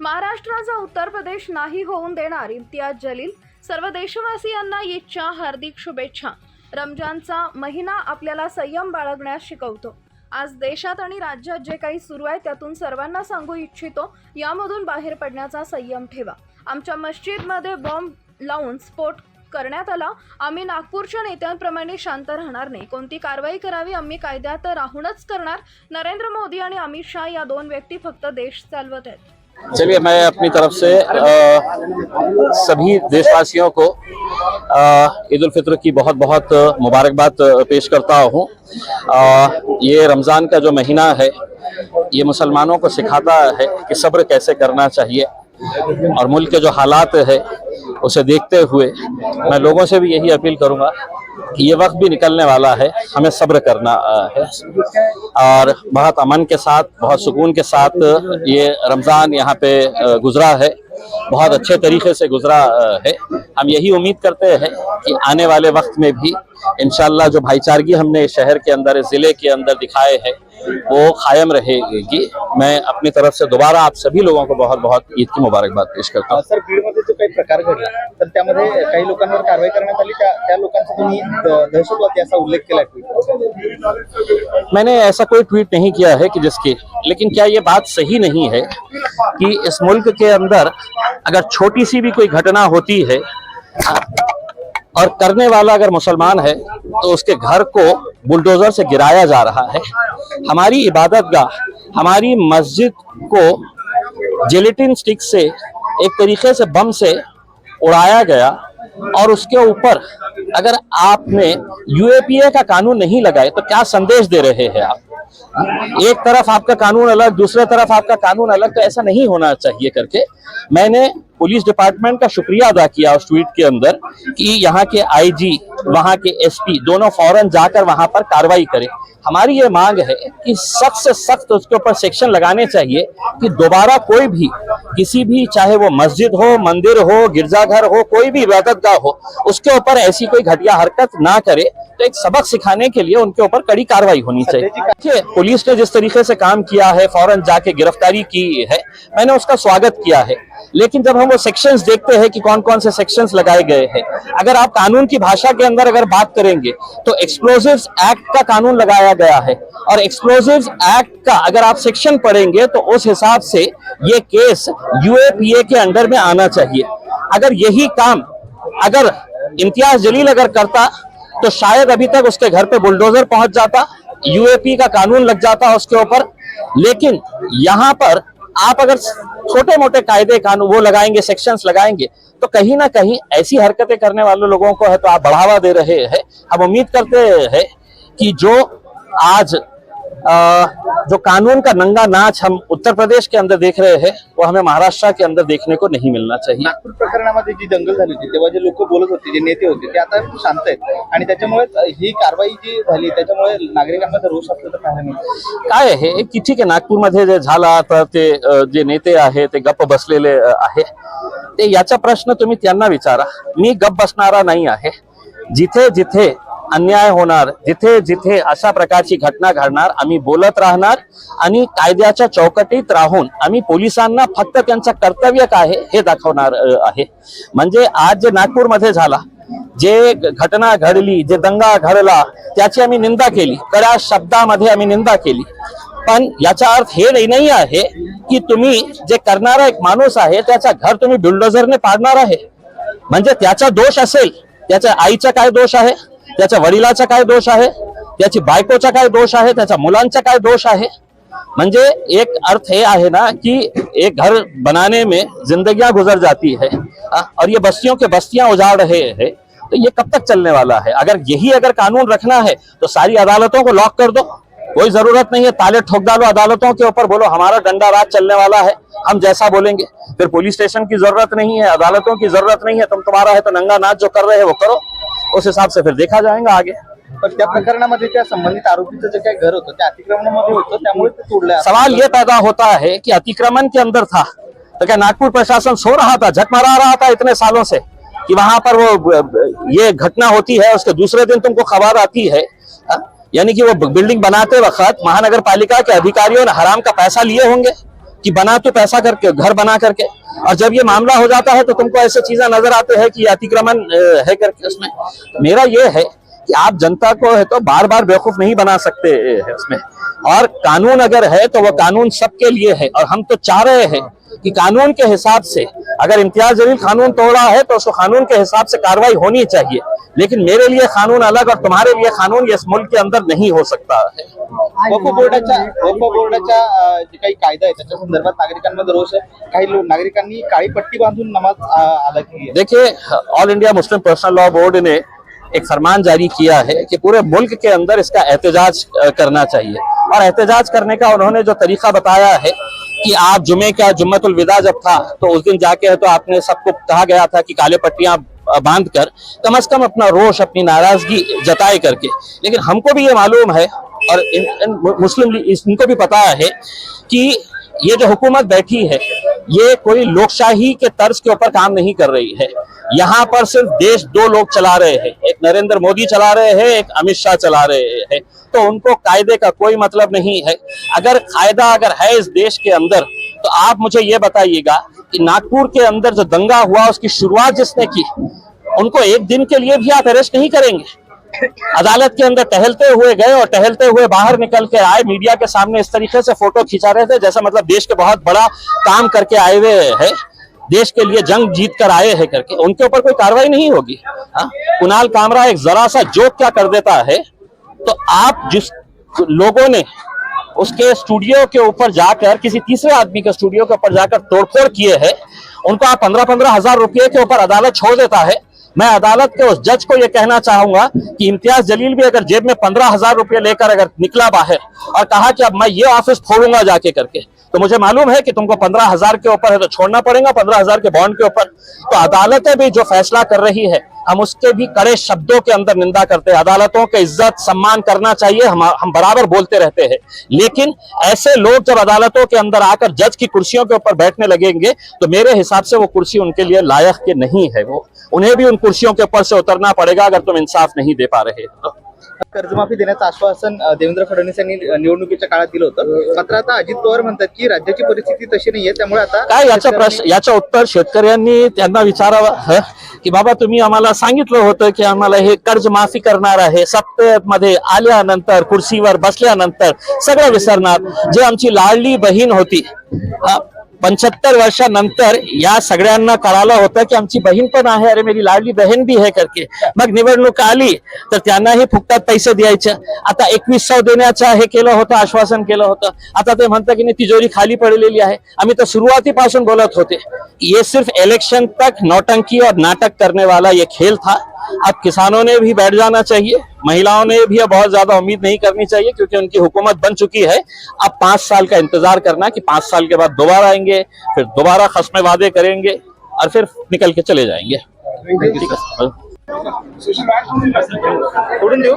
महाराष्ट्राचा उत्तर प्रदेश नाही होऊन देणार इम्तियाज जलील. सर्व देशवासियांना ईदच्या हार्दिक शुभेच्छा. रमजानचा महिना आपल्याला संयम बाळगण्यास शिकवतो. आज देशात आणि राज्यात जे काही सुरू आहे त्यातून सर्वांना सांगू इच्छितो यामधून बाहेर पडण्याचा संयम ठेवा. आमच्या मस्जिदमध्ये बॉम्ब लावून स्फोट करण्यात आला. आम्ही नागपूरच्या नेत्यांप्रमाणे शांत राहणार नाही. कोणती कारवाई करावी आम्ही कायद्यात राहूनच करणार. नरेंद्र मोदी आणि अमित शाह या दोन व्यक्ती फक्त देश चालवत आहेत. चलिए मैं अपनी तरफ़ से अ, सभी देशवासियों को ईद उल फित्र की बहुत बहुत मुबारकबाद पेश करता हूँ। ये रमज़ान का जो महीना है ये मुसलमानों को सिखाता है कि सब्र कैसे करना चाहिए और मुल्क के जो हालात है उसे देखते हुए मैं लोगों से भी यही अपील करूँगा ये वक्त भी निकलने वाला है, हमें सब्र करना है। और बहुत अमन के साथ, बहुत सुकून के साथ ये रमज़ान यहाँ पे गुजरा है। बहुत अच्छे तरीके से गुजरा है। हम यही उम्मीद करते हैं कि आने वाले वक्त में भी इंशाल्लाह जो भाईचारगी हमने शहर के अंदर ज़िले के अंदर दिखाए हैं वो कायम रहेगी। मैं अपनी तरफ़ से दोबारा आप सभी लोगों को बहुत बहुत ईद की मुबारकबाद पेश करता हूँ। सर बीडमध्ये जो काही प्रकार घडला तर त्यामध्ये काही लोकांवर कारवाई करण्यात आली त्या त्या लोकांचा तुम्ही दहशतवादी असा उल्लेख केला ट्विट मैंने ऐसा कोई ट्वीट नहीं किया है कि जिसकी लेकिन क्या ये बात सही नहीं है कि इस मुल्क के अंदर अगर छोटी सी भी कोई घटना होती है और करने वाला अगर मुसलमान है तो उसके घर को बुलडोजर से गिराया जा रहा है। हमारी इबादत गाह हमारी मस्जिद को जिलेटिन स्टिक से, एक तरीके से बम से उड़ाया गया और उसके ऊपर अगर आपने यूएपीए का कानून नहीं लगाए तो क्या संदेश दे रहे हैं आप? एक तरफ़ आपका कानून अलग, दूसरे तरफ़ आपका कानून अलग तो ऐसा नहीं होना चाहिए करके मैंने पुलिस डिपार्टमेंट का शुक्रिया अदा किया उस ट्वीट के अंदर कि यहाँ के आईजी वहाँ के एसपी दोनों फ़ौरन जाकर वहाँ पर कार्रवाई करें। हमारी ये मांग है कि सख्त से सख्त उसके ऊपर सेक्शन लगाने चाहिए कि दोबारा कोई भी, किसी भी, चाहे वो मस्जिद हो, मंदिर हो, गिरजाघर हो, कोई भी इबादतगाह हो, उसके ऊपर ऐसी कोई घटिया हरकत ना करे एक सबक सिखाने के लिए उनके ऊपर कड़ी कार्रवाई होनी चाहिए। देखिए पुलिस ने जिस तरीके से काम किया है फ़ौरन जाके गिरफ्तारी की है मैंने उसका स्वागत किया है। लेकिन जब हम वो सेक्शंस देखते हैं कि कौन कौन से सेक्शंस लगाए गए हैं अगर आप कानून की भाषा के अंदर अगर बात करेंगे तो एक्सप्लोजिव्स एक्ट का कानून लगाया गया है। और एक्सप्लोजिव्स एक्ट का अगर आप सेक्शन पढ़ेंगे तो उस हिसाब से ये केस यूएपीए के अंडर में आना चाहिए। अगर यही काम अगर इम्तियाज़ जलील अगर करता तो शायद अभी तक उसके घर पे बुलडोजर पहुँच जाता यूएपी का कानून लग जाता उसके ऊपर। लेकिन यहाँ पर आप अगर छोटे मोटे कायदे, कानून, वो लगाएँगे सेक्शंस लगाएँगे तो कहीं ना कहीं ऐसी हरकतें करने वाले लोगों को है तो आप बढ़ावा दे रहे हैं। हम उम्मीद करते हैं कि जो आज जो कानून का नंगा नाच हम उत्तर प्रदेश के अंदर देख रहे हैं वो हमें महाराष्ट्र के अंदर देखने को नहीं मिलना चाहिए। नागपूर प्रकरणामध्ये जी दंगल झाली होती तेव्हा जे लोक बोलत होते जे नेते होते ते आता शांत आहेत. आणि त्याच्यामुळे ही कारवाई जी झाली त्याच्यामुळे नागरिकांमध्ये रोष असल्याचं पाहायला मिळतं काय आहे? की ठीक आहे नागपूरमध्ये जे झाला तर ते जे नेते आहे ते गप्प बसलेले आहे. ते याचा प्रश्न तुम्ही त्यांना विचारा. मी गप्प बसणारा नाही आहे. जिथे जिथे अन्याय होणार जिथे जिथे अशा प्रकारची घटना घडणार आम्ही बोलत राहणार आणि कायद्याच्या चौकटीत राहून आम्ही पोलिसांना फक्त त्यांचं कर्तव्य काय आहे हे दाखवणार आहे. म्हणजे आज जे नागपूरमध्ये झाला जे घटना घडली जे दंगा घडला त्याची आम्ही निंदा केली कड्या शब्दामध्ये आम्ही निंदा केली. पण याचा अर्थ हे नाही- नाही आहे की तुम्ही जे करणारा एक माणूस आहे त्याचा घर तुम्ही बुलडोझरने पाडणार आहे. म्हणजे त्याचा दोष असेल त्याच्या आईचा काय दोष आहे? त्याच्या वडिलाचा काय दोष आहे? त्याची बायकोचा दोष मुलांचा काय दोष म्हणजे एक अर्थ ये आहे ना, कि एक घर बनाने में जिंदगियाँ गुजर जाती है और ये बस्तियों के बस्तियाँ उजाड़ रहे हैं तो ये कब तक चलने वाला है? अगर यही अगर कानून रखना है तो सारी अदालतों को लॉक कर दो। कोई ज़रूरत नहीं है, ताले ठोक डालो अदालतों के ऊपर, बोलो हमारा डंडा राज चलने वाला है, हम जैसा बोलेंगे। फिर पुलिस स्टेशन की ज़रूरत नहीं है, अदालतों की ज़रूरत नहीं है, तुम तुम्हारा है तो नंगा नाच जो कर रहे हैं, वो करो। उस हिसाब से फिर देखा जाएगा आगे। पण त्या प्रकरणामध्ये त्या संबंधित आरोपीचं जे काही घर होतं त्या अतिक्रमणामध्ये होतं त्यामुळे ते तोडलं सवाल ये पैदा होता है कि अतिक्रमण के अंदर था। तो क्या नागपुर प्रशासन सो रहा था झक मरा रहा था इतने सालों से कि वहाँ पर वो ये घटना होती है उसके दूसरे दिन तुमको खबर आती है हाँ? यानी कि वो बिल्डिंग बनाते वक्त महानगर पालिका के अधिकारियों ने हराम का पैसा लिए होंगे। कि बना तो पैसा करके, घर बना करके। और जब ये मामला हो जाता है तो तुमको ऐसे चीज़ें नज़र आते हैं कि अतिक्रमण है करके उसमें। मेरा ये है कि आप जनता को है तो बार बार बेवकूफ़ नहीं बना सकते है उसमें। और कानून अगर है तो वह कानून सबके लिए है। और हम तो चाह रहे हैं कि कानून के हिसाब से अगर इम्तियाज़ जलील कानून तोड़ा है तो उसको कानून के हिसाब से कार्रवाई होनी चाहिए। लेकिन मेरे लिए कानून अलग और तुम्हारे लिए कानून इस मुल्क के अंदर नहीं हो सकता है। वक्फ बोर्डाच्या वक्फ बोर्डाच्या जे काही कायदा आहे त्याच्या संदर्भात नागरिकांमध्ये रोष आहे. काही लोक नागरिकांनी काळी पट्टी बांधून नमाज़ अदा केली देखिए all India Muslim personal law board ने एक फरमान जारी किया है कि पूरे मुल्क के अंदर इसका एहतजाज करना चाहिए। और एहतजाज करने का उन्होंने जो तरीका बताया है कि आप जुमे का जुम्मतुल विदा जब था तो उस दिन जाके तो आपने सबको कहा गया था कि काले पट्टियाँ बाँध कर कम अज कम अपना रोष अपनी नाराज़गी जताए करके। लेकिन हमको भी ये मालूम है और इन, इन मुस्लिम इनको भी पता है कि ये जो हुकूमत बैठी है ये कोई लोकशाही के तर्ज के ऊपर काम नहीं कर रही है। यहाँ पर सिर्फ़ देश दो लोग चला रहे हैं। एक नरेंद्र मोदी चला रहे हैं, एक अमित शाह चला रहे हैं। तो उनको कायदे का कोई मतलब नहीं है। अगर कायदा अगर है इस देश के अंदर तो आप मुझे ये बताइएगा कि नागपुर के अंदर जो दंगा हुआ, उसकी शुरुआत जिसने की, उनको एक दिन के लिए भी आप अरेस्ट नहीं करेंगे? अदालत के अंदर टहलते हुए गए और टहलते हुए बाहर निकल के आए। मीडिया के सामने इस तरीके से फ़ोटो खिंचा रहे थे, जैसा मतलब देश के बहुत बड़ा काम करके आए हुए है। देश के लिए जंग जीत कर आए हैं करके। उनके ऊपर कोई कार्रवाई नहीं होगी। हाँ? कुणाल कामरा एक जरा सा जोक क्या कर देता है? तो आप जिस लोगों ने उसके स्टूडियो के ऊपर जाकर, किसी तीसरे आदमी के स्टूडियो के ऊपर जाकर तोड़फोड़ किए हैं, उनको आप पंद्रह पंद्रह हज़ार रुपये के ऊपर अदालत छोड़ देता है। मैं अदालत के उस जज को यह कहना चाहूँगा कि इम्तियाज़ जलील भी अगर जेब में पंद्रह हज़ार रुपये लेकर अगर निकला बाहर और कहा कि अब मैं ये ऑफ़िस खोलूँगा जाके करके तो मुझे मालूम है कि तुमको पंद्रह हज़ार के ऊपर है तो छोड़ना पड़ेगा, पंद्रह हज़ार के बॉन्ड के ऊपर। तो अदालतें भी जो फैसला कर रही है हम उसके भी कड़े शब्दों के अंदर निंदा करते हैं। अदालतों के इज़्ज़त सम्मान करना चाहिए, हम हम बराबर बोलते रहते हैं। लेकिन ऐसे लोग जब अदालतों के अंदर आकर जज की कुर्सियों के ऊपर बैठने लगेंगे तो मेरे हिसाब से वो कुर्सी उनके लिए लायक के नहीं है। वो, उन्हें भी उन कुर्सियों के ऊपर से उतरना पड़ेगा अगर तुम इंसाफ नहीं दे पा रहे तो कर्जमाफी देण्याचं आश्वासन देवेंद्र फडणवीस यांनी निवडणुकीच्या काळात दिलं होतं. मात्र आता अजित पवार म्हणतात की राज्याची परिस्थिती तशी नाहीये त्यामुळे आता काय याचा प्रश्न याचं उत्तर शेतकऱ्यांनी त्यांना विचारावं ह? की बाबा तुम्ही आम्हाला सांगितलं होतं की आम्हाला हे कर्ज माफी करणार आहे. सत्तेमध्ये आल्यानंतर कुर्सीवर बसल्यानंतर सगळं विसरणार. जे आमची लाडली बहीण होती पंच्याहत्तर वर्षानंतर या सगळ्यांना कळालं होतं की आमची बहीण पण आहे अरे मेरी लाडली बहीण भी है करके. मग निवडणूक आली तर त्यांनाही फुकटात पैसे द्यायचे. आता एकवीस सौ देण्याचं हे केलं होतं आश्वासन केलं होतं. आता ते म्हणतात की नाही तिजोरी खाली पडलेली आहे. आम्ही तर सुरुवातीपासून बोलत होते. ये सिर्फ इलेक्शन तक नौटंकी और नाटक करने वाला ये खेल था. अब किसानों ने भी बैठ जाना चाहिए महिलाओं ने भी अब बहुत ज़्यादा उम्मीद नहीं करनी चाहिए क्योंकि उनकी हुकूमत बन चुकी है। अब पाँच साल का इंतज़ार करना कि पाँच साल के बाद दोबारा आएँगे फिर दोबारा खसमे वादे करेंगे और फिर निकल के चले जाएँगे। ठीक है सोडून देऊ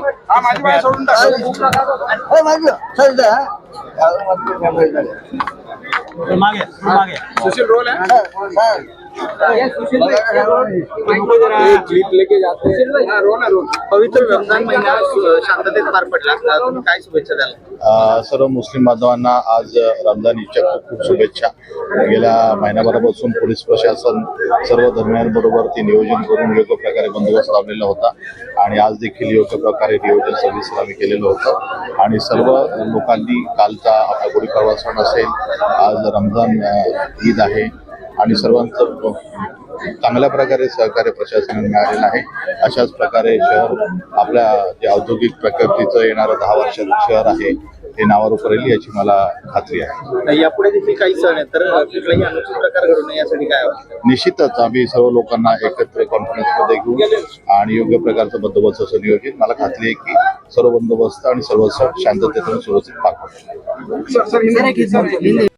पवित्र रमजान महिना शांततेत पार पडला. काय शुभेच्छा द्याल? सर्व मुस्लिम बांधवांना आज रमजान ईदच्या खूप खूप शुभेच्छा. गेल्या महिन्याभरापासून पोलीस प्रशासन सर्व धर्मियांबरोबर ते नियोजन करून योग्य प्रकारे बंदोबस्त लावलेला होता. आणि आज देखील योग्य प्रकारे नियोजन सर्व्हिस आम्ही केलेलं होतं. आणि सर्व लोकांनी कालचा आपला गुढीपाडवा सण असेल आज रमजान ईद आहे. आणि सर्वांचं चांगल्या प्रकारे सहकार्य प्रशासनाने मिळालेलं आहे अशाच प्रकारे शहर आपल्या जे औद्योगिक प्रकृतीचं येणारं दहा वर्षाचं शहर आहे ते नावारूप राहील याची मला खात्री आहे यापुढे देखील काही सण आहेत तर कुठलाही अनुचित प्रकार घडू नये यासाठी काय निश्चितच आम्ही सर्व लोकांना एकत्र कॉन्फरन्समध्ये घेऊन आणि योग्य प्रकारचं बंदोबस्ताचं नियोजन मला खात्री आहे की सर्व बंदोबस्त आणि सर्व सण शांततेतून सुरक्षित पार पडतील